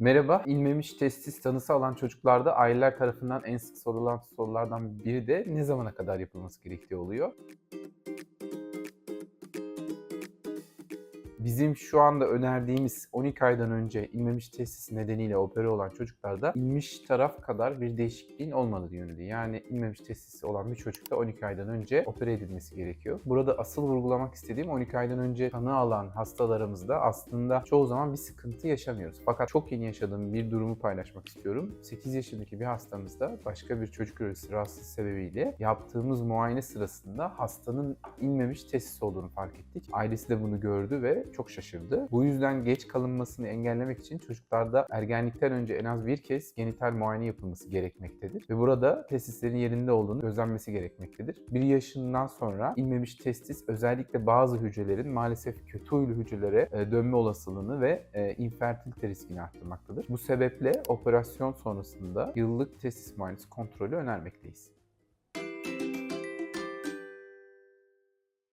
Merhaba, inmemiş testis tanısı alan çocuklarda aileler tarafından en sık sorulan sorulardan biri de ne zamana kadar yapılması gerektiği oluyor. Bizim şu anda önerdiğimiz 12 aydan önce inmemiş testis nedeniyle opere olan çocuklarda inmiş taraf kadar bir değişikliğin olmadığı yönünde. Yani inmemiş testisi olan bir çocukta 12 aydan önce opere edilmesi gerekiyor. Burada asıl vurgulamak istediğim 12 aydan önce tanı alan hastalarımızda aslında çoğu zaman bir sıkıntı yaşamıyoruz. Fakat çok yeni yaşadığım bir durumu paylaşmak istiyorum. 8 yaşındaki bir hastamızda başka bir çocuk ürolojisi rahatsızlığı sebebiyle yaptığımız muayene sırasında hastanın inmemiş testis olduğunu fark ettik. Ailesi de bunu gördü ve çok şaşırdı. Bu yüzden geç kalınmasını engellemek için çocuklarda ergenlikten önce en az bir kez genital muayene yapılması gerekmektedir. Ve burada testislerin yerinde olduğunu gözlenmesi gerekmektedir. Bir yaşından sonra inmemiş testis özellikle bazı hücrelerin maalesef kötü huylu hücrelere e, dönme olasılığını ve e, infertilite riskini arttırmaktadır. Bu sebeple operasyon sonrasında yıllık testis muayenesi kontrolü önermekteyiz.